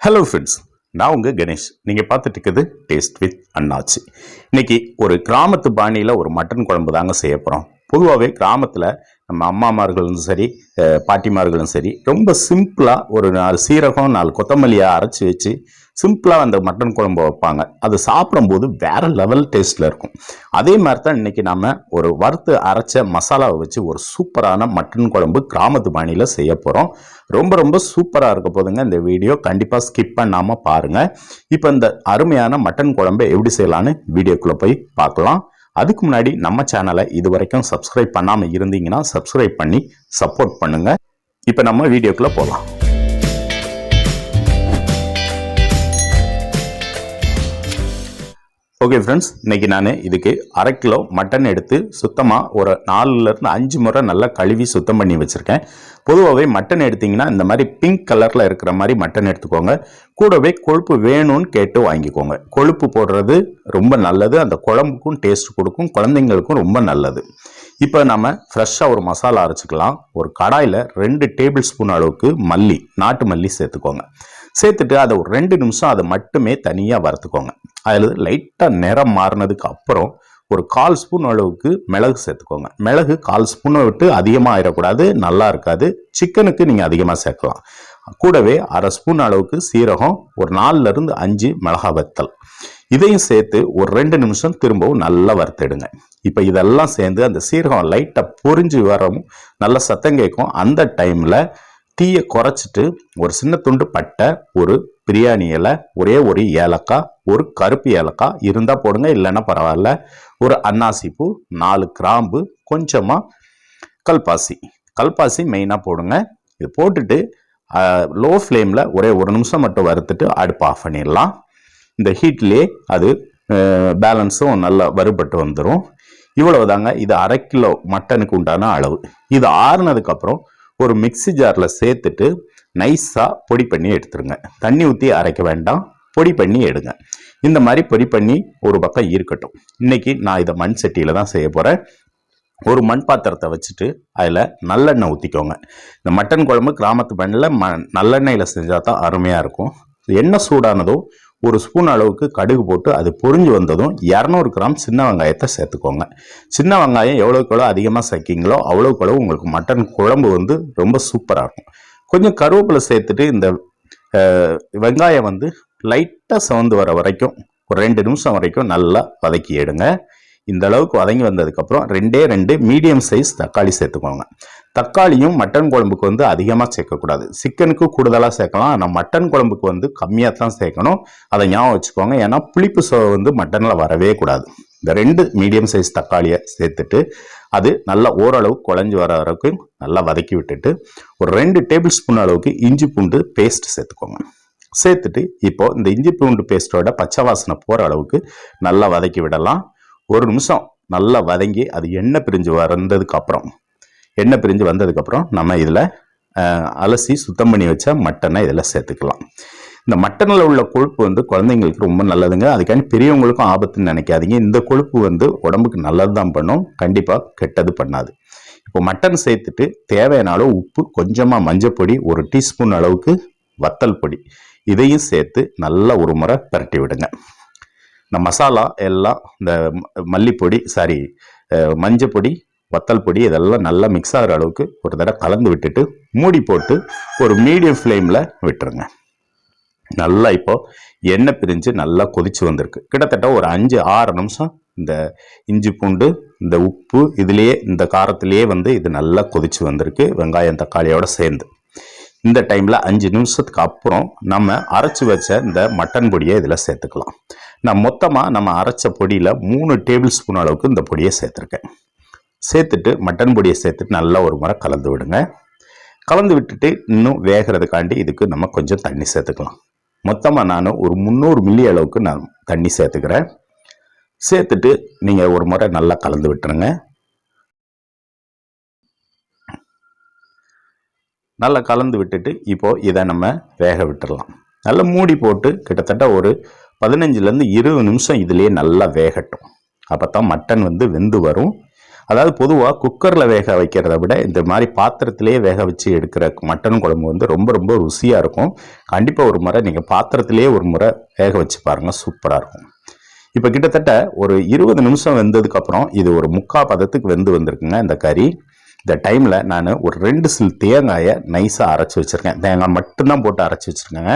Hello friends நான் உங்கள் கணேஷ். நீங்கள் பார்த்துட்டு இருக்குது டேஸ்ட் வித் அண்ணாச்சி இன்னைக்கு ஒரு கிராமத்து பாணியில் ஒரு மட்டன் குழம்பு தாங்க செய்ய போகிறோம் பொதுவாகவே கிராமத்தில் நம்ம அம்மாமார்களும் சரி பாட்டிமார்களும் சரி ரொம்ப சிம்பிளாக ஒரு நாலு சீரகம் நாலு கொத்தமல்லியாக அரைச்சி வச்சு சிம்பிளாக அந்த மட்டன் குழம்பு வைப்பாங்க. அது சாப்பிடும்போது வேற லெவல் டேஸ்ட்டில் இருக்கும். அதே மாதிரி தான் இன்னைக்கு நம்ம ஒரு வறுத்து அரைச்ச மசாலாவை வச்சு ஒரு சூப்பரான மட்டன் குழம்பு கிராமத்து பாணியில் செய்ய போகிறோம் ரொம்ப ரொம்ப சூப்பராக இருக்க போதுங்க இந்த வீடியோ. கண்டிப்பாக ஸ்கிப் பண்ணாமல் பாருங்கள் இப்போ இந்த அருமையான மட்டன் குழம்பை எப்படி செய்யலான்னு வீடியோக்குள்ளே போய் பார்க்கலாம். அதுக்கு முன்னாடி நம்ம சேனலை இது வரைக்கும் சப்ஸ்கிரைப் பண்ணாமல் இருந்தீங்கன்னா சப்ஸ்கிரைப் பண்ணி சப்போர்ட் பண்ணுங்கள் இப்போ நம்ம வீடியோக்குள்ளே போகலாம் ஓகே ஃப்ரெண்ட்ஸ் இன்னைக்கு நான் இதுக்கு அரை கிலோ மட்டன் எடுத்து சுத்தமாக ஒரு நாலுலேருந்து அஞ்சு முறை நல்லா கழுவி சுத்தம் பண்ணி வச்சுருக்கேன். பொதுவாகவே மட்டன் எடுத்தீங்கன்னா இந்த மாதிரி பிங்க் கலரில் இருக்கிற மாதிரி மட்டன் எடுத்துக்கோங்க. கூடவே கொழுப்பு வேணும்னு கேட்டு வாங்கிக்கோங்க. கொழுப்பு போடுறது ரொம்ப நல்லது. அந்த குழம்புக்கும் டேஸ்ட் கொடுக்கும். குழந்தைங்களுக்கும் ரொம்ப நல்லது. இப்போ நம்ம ஃப்ரெஷ்ஷாக ஒரு மசாலா அரைச்சிக்கலாம். ஒரு கடாயில் ரெண்டு டேபிள் ஸ்பூன் அளவுக்கு மல்லி நாட்டு மல்லி சேர்த்துக்கோங்க. சேர்த்துட்டு அதை ஒரு ரெண்டு நிமிஷம் அதை மட்டுமே தனியாக வறுத்துக்கோங்க. அதில் லைட்டாக நிறம் மாறினதுக்கு அப்புறம் ஒரு கால் ஸ்பூன் அளவுக்கு மிளகு சேர்த்துக்கோங்க. மிளகு கால் ஸ்பூனை விட்டு அதிகமாக ஆயிடக்கூடாது நல்லா இருக்காது. சிக்கனுக்கு நீங்கள் அதிகமாக சேர்க்கலாம். கூடவே அரை ஸ்பூன் அளவுக்கு சீரகம் ஒரு நாலுல இருந்து அஞ்சு மிளகா வத்தல். இதையும் சேர்த்து ஒரு ரெண்டு நிமிஷம் திரும்பவும் நல்லா வறுத்தெடுங்க. இப்போ இதெல்லாம் சேர்ந்து அந்த சீரகம் லைட்டாக பொறிஞ்சு வரவும் நல்ல சத்தம் கேட்கும். அந்த டைமில் தீயை குறைச்சிட்டு ஒரு சின்ன துண்டு பட்டை ஒரு பிரியாணி இலை ஒரே ஒரு ஏலக்காய் ஒரு கருப்பு ஏலக்காய் இருந்தால் போடுங்க இல்லைன்னா பரவாயில்ல. ஒரு அன்னாசிப்பூ நாலு கிராம்பு கொஞ்சமாக கல்பாசி. கல்பாசி மெயினாக போடுங்க. இது போட்டுட்டு லோ ஃப்ளேமில் ஒரே ஒரு நிமிஷம் மட்டும் வறுத்துட்டு அடுப்பு ஆஃப் பண்ணிடலாம். இந்த ஹீட்லேயே அது பேலன்ஸும் நல்லா வறுபட்டு வந்துடும் இவ்வளவு தாங்க இது அரை கிலோ மட்டனுக்கு உண்டான அளவு. இது ஆறுனதுக்கப்புறம் ஒரு மிக்ஸி ஜாரில் சேர்த்துட்டு நைஸாக பொடி பண்ணி எடுத்துருங்க. தண்ணி ஊற்றி அரைக்க வேண்டாம் பொடி பண்ணி எடுங்க. இந்த மாதிரி பொடி பண்ணி ஒரு பக்கம் இருக்கட்டும். இன்னைக்கு நான் இதை மண் சட்டியில் தான் செய்ய போகிறேன் ஒரு மண் பாத்திரத்தை வச்சுட்டு அதில் நல்லெண்ணெய் ஊற்றிக்கோங்க இந்த மட்டன் குழம்பு கிராமத்து பண்ணில் ம நல்லெண்ணெயில் செஞ்சால் தான் அருமையாக இருக்கும். எண்ணெய் சூடானதும் ஒரு ஸ்பூன் அளவுக்கு கடுகு போட்டு அது பொறிஞ்சு வந்ததும் இரநூறு கிராம் சின்ன வெங்காயத்தை சேர்த்துக்கோங்க. சின்ன வெங்காயம் எவ்வளோக்கு எவ்வளோ அதிகமாக சேர்க்கிங்களோ அவ்வளோக்கு எவ்வளோ உங்களுக்கு மட்டன் குழம்பு வந்து ரொம்ப சூப்பராக இருக்கும். கொஞ்சம் கருவேப்பிலை சேர்த்துட்டு இந்த வெங்காயம் வந்து லைட்டாக சிவந்து வர வரைக்கும் ஒரு ரெண்டு நிமிஷம் வரைக்கும் நல்லா வதக்கி எடுங்க. இந்த அளவுக்கு வதங்கி வந்ததுக்கப்புறம் ரெண்டே ரெண்டு மீடியம் சைஸ் தக்காளி சேர்த்துக்கோங்க. தக்காளியும் மட்டன் குழம்புக்கு வந்து அதிகமாக சேர்க்கக்கூடாது சிக்கனுக்கு கூடுதலாக சேர்க்கலாம். ஆனால் மட்டன் குழம்புக்கு வந்து கம்மியாக தான் சேர்க்கணும். அதை ஞாபகம் வச்சுக்கோங்க. ஏன்னா புளிப்பு சுவை வந்து மட்டனில் வரவே கூடாது. இந்த ரெண்டு மீடியம் சைஸ் தக்காளியை சேர்த்துட்டு அது நல்லா ஓரளவு குழஞ்சி வர வரைக்கும் நல்லா வதக்கி விட்டுட்டு ஒரு ரெண்டு டேபிள் ஸ்பூன் அளவுக்கு இஞ்சி பூண்டு பேஸ்ட் சேர்த்துக்கோங்க. சேர்த்துட்டு இப்போ இந்த இஞ்சி பூண்டு பேஸ்ட்டோட பச்சை வாசனை போகிற அளவுக்கு நல்லா வதக்கி விடலாம். ஒரு நிமிஷம் நல்லா வதங்கி அது எண்ணெய் பிரிஞ்சு வந்ததுக்கு அப்புறம் எண்ணெய் பிரிஞ்சு வந்ததுக்கப்புறம் நம்ம இதில் அலசி சுத்தம் பண்ணி வச்ச மட்டனை இதில் சேர்த்துக்கலாம். இந்த மட்டனில் உள்ள கொழுப்பு வந்து குழந்தைங்களுக்கு ரொம்ப நல்லதுங்க. அதுக்காண்டி பெரியவங்களுக்கும் ஆபத்துன்னு நினைக்காதீங்க. இந்த கொழுப்பு வந்து உடம்புக்கு நல்லது தான் பண்ணும். கண்டிப்பாக கெட்டது பண்ணாது. இப்போ மட்டன் சேர்த்துட்டு தேவையான அளவு உப்பு கொஞ்சமாக மஞ்சப்பொடி ஒரு டீஸ்பூன் அளவுக்கு வத்தல் பொடி. இதையும் சேர்த்து நல்லா ஒரு முறை பரட்டி விடுங்க. இந்த மசாலா எல்லாம் இந்த ம- மல்லிப்பொடி சாரி மஞ்சள் பொடி வத்தல் பொடி இதெல்லாம் நல்லா மிக்ஸ் ஆகிற அளவுக்கு ஒரு தடவை கலந்து விட்டுட்டு மூடி போட்டு ஒரு மீடியம் ஃப்ளேமில் விட்டுருங்க. நல்லா இப்போ எண்ணெய் பிரிஞ்சு நல்லா கொதிச்சு வந்திருக்கு. கிட்டத்தட்ட ஒரு அஞ்சு ஆறு நிமிஷம் இந்த இஞ்சி பூண்டு இந்த உப்பு இதுலேயே இந்த காரத்திலேயே வந்து இது நல்லா கொதிச்சு வந்திருக்கு வெங்காயம் தக்காளியோடு சேர்ந்து. இந்த டைமில் அஞ்சு நிமிஷத்துக்கு அப்புறம் நம்ம அரைச்சி வச்ச இந்த மட்டன் பொடியை இதில் சேர்த்துக்கலாம். நான் மொத்தமாக நம்ம அரைச்ச பொடியில் மூணு டேபிள் ஸ்பூன் அளவுக்கு இந்த பொடியை சேர்த்துருக்கேன். சேர்த்துட்டு மட்டன் பொடியை சேர்த்துட்டு நல்லா ஒரு முறை கலந்து விடுங்க. கலந்து விட்டுட்டு இன்னும் வேகிறதுக்காண்டி இதுக்கு நம்ம கொஞ்சம் தண்ணி சேர்த்துக்கலாம். மொத்தமாக நான் ஒரு முந்நூறு மில்லி அளவுக்கு நான் தண்ணி சேர்த்துக்கிறேன். சேர்த்துட்டு நீங்கள் ஒரு முறை நல்லா கலந்து விட்டுருங்க. நல்லா கலந்து விட்டுட்டு இப்போது இதை நம்ம வேக விட்டுடலாம் நல்லா மூடி போட்டு கிட்டத்தட்ட ஒரு பதினஞ்சுலேருந்து இருபது நிமிஷம் இதுலேயே நல்லா வேகட்டும். அப்போ தான் மட்டன் வந்து வெந்து வரும். அதாவது பொதுவாக குக்கரில் வேக வைக்கிறத விட இந்த மாதிரி பாத்திரத்திலேயே வேக வச்சு எடுக்கிற மட்டன் குழம்பு வந்து ரொம்ப ரொம்ப ருசியாக இருக்கும். கண்டிப்பாக ஒரு முறை நீங்கள் பாத்திரத்திலேயே ஒரு முறை வேக வச்சு பாருங்கள் சூப்பராக இருக்கும். இப்போ கிட்டத்தட்ட ஒரு இருபது நிமிஷம் வெந்ததுக்கப்புறம் இது ஒரு முக்கால் பதத்துக்கு வெந்து வந்திருக்குங்க இந்த கறி. இந்த டைமில் நான் ஒரு ரெண்டு சில் தேங்காயை நைஸாக அரைச்சி வச்சுருக்கேன். தேங்காய் மட்டும்தான் போட்டு அரைச்சி வச்சுருக்கேங்க.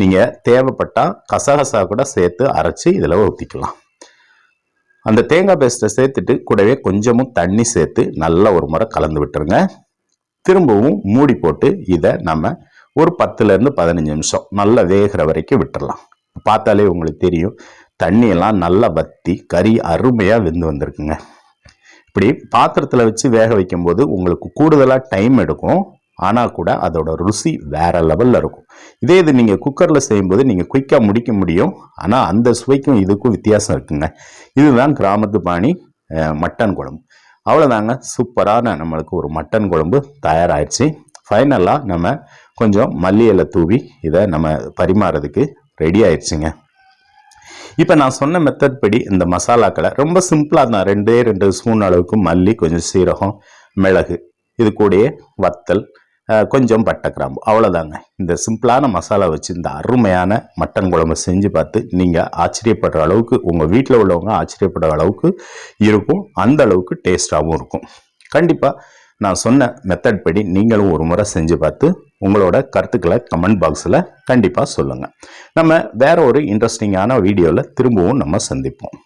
நீங்கள் தேவைப்பட்டால் கசகசா கூட சேர்த்து அரைச்சி இதில் ஊற்றிக்கலாம் அந்த தேங்காய் பேஸ்ட்டை சேர்த்துட்டு கூடவே கொஞ்சமும் தண்ணி சேர்த்து நல்லா ஒரு முறை கலந்து விட்டுருங்க. திரும்பவும் மூடி போட்டு இதை நம்ம ஒரு பத்துலேருந்து பதினஞ்சு நிமிஷம் நல்லா வேகிற வரைக்கும் விட்டுடலாம் பார்த்தாலே உங்களுக்கு தெரியும் தண்ணியெல்லாம் நல்லா வத்தி கறி அருமையாக வெந்து வந்திருக்குங்க. இப்படி பாத்திரத்தில் வச்சு வேக வைக்கும்போது உங்களுக்கு கூடுதலாக டைம் எடுக்கும். ஆனால் கூட அதோட ருசி வேற லெவலில் இருக்கும். இதே இது நீங்கள் குக்கரில் செய்யும்போது நீங்கள் குயிக்காக முடிக்க முடியும். ஆனால் அந்த சுவைக்கும் இதுக்கும் வித்தியாசம் இருக்குங்க. இதுதான் கிராமத்து பாணி மட்டன் குழம்பு. அவ்வளோதாங்க சூப்பரான நம்மளுக்கு ஒரு மட்டன் குழம்பு தயாராகிடுச்சு ஃபைனலாக நம்ம கொஞ்சம் மல்லி இலை தூவி இதை நம்ம பரிமாறதுக்கு ரெடி ஆயிடுச்சுங்க இப்போ நான் சொன்ன மெத்தட் படி இந்த மசாலாக்களை ரொம்ப சிம்பிளாக தான். ரெண்டே ரெண்டு ஸ்பூன் அளவுக்கு மல்லி கொஞ்சம் சீரகம் மிளகு இது கூடயே வத்தல் கொஞ்சம் பட்டை கிராம்பு. அவ்வளோதாங்க இந்த சிம்பிளான மசாலா வச்சு இந்த அருமையான மட்டன் குழம்பு செஞ்சு பார்த்து நீங்கள் ஆச்சரியப்படுற அளவுக்கு உங்கள் வீட்டில் உள்ளவங்க ஆச்சரியப்படுற அளவுக்கு இருக்கும். அந்த அளவுக்கு டேஸ்ட்டாகவும் இருக்கும். கண்டிப்பாக நான் சொன்ன மெத்தட் படி நீங்களும் ஒரு முறை செஞ்சு பார்த்து உங்களோட கருத்துக்களை கமெண்ட் பாக்ஸில் கண்டிப்பாக சொல்லுங்கள் நம்ம வேற ஒரு இன்ட்ரெஸ்டிங்கான வீடியோவில் திரும்பவும் நம்ம சந்திப்போம்.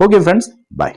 Okay friends bye